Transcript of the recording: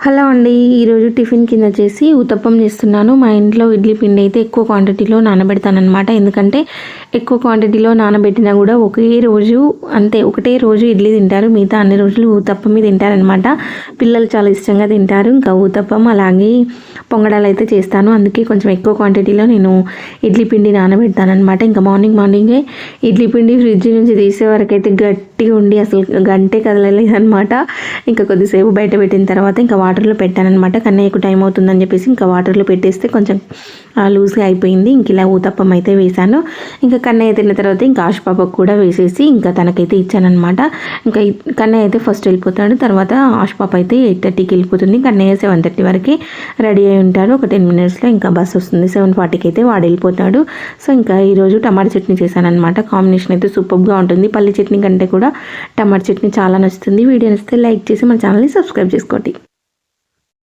Hello అండి ఈరోజు tiffin కింద చేసి ఉతప్పం చేస్తున్నాను. మా ఇంట్లో ఇడ్లీ పిండి అయితే ఎక్కువ క్వాంటిటీలో నానబెడతానమాట ఎందుకంటే ఎక్కువ క్వాంటిటీలో నానబెట్టినా కూడా ఒకే రోజు అంతే ఒకటే రోజు ఇడ్లీ తింటారు. మిగతా అన్ని రోజులు ఊతప్పమే తింటారనమాట పిల్లలు చాలా ఇష్టంగా తింటారు. ఇంకా ఊతప్పం అలాగే పొంగడాలు అయితే చేస్తాను. అందుకే కొంచెం ఎక్కువ క్వాంటిటీలో నేను ఇడ్లీ పిండి నానబెడతానమాట ఇంకా మార్నింగ్ మార్నింగే ఇడ్లీ పిండి ఫ్రిడ్జ్ నుంచి తీసే వరకు అయితే గట్టిగా ఉండి అసలు గంటే కదలలేదనమాట ఇంకా కొద్దిసేపు బయట పెట్టిన తర్వాత ఇంకా వాటర్లో పెట్టానమాట కన్నయ్యకు టైం అవుతుందని చెప్పేసి ఇంకా వాటర్లో పెట్టేస్తే కొంచెం లూజ్గా అయిపోయింది. ఇంక ఇలా ఊతప్పం అయితే వేశాను. ఇంకా కన్నయ్య తిన్న తర్వాత ఇంకా ఆష్పాపకు కూడా వేసేసి ఇంకా తనకైతే ఇచ్చానమాట ఇంకా కన్నయ్య అయితే ఫస్ట్ వెళ్ళిపోతాడు. తర్వాత ఆశపాప అయితే ఎయిట్ థర్టీకి వెళ్ళిపోతుంది. కన్నయ్య సెవెన్ థర్టీ వరకు రెడీ అయి ఉంటాడు. ఒక టెన్ మినిట్స్లో ఇంకా బస్ వస్తుంది. సెవెన్ ఫార్టీకి అయితే వాడు వెళ్ళిపోతాడు. సో ఇంకా ఈరోజు టమాటా చట్నీ చేశానమాట కాంబినేషన్ అయితే సూపర్గా ఉంటుంది. పల్లి చట్నీ కంటే కూడా టమాటా చట్నీ చాలా నచ్చుతుంది. వీడియో నచ్చితే లైక్ చేసి మన ఛానల్ని సబ్స్క్రైబ్ చేసుకోండి.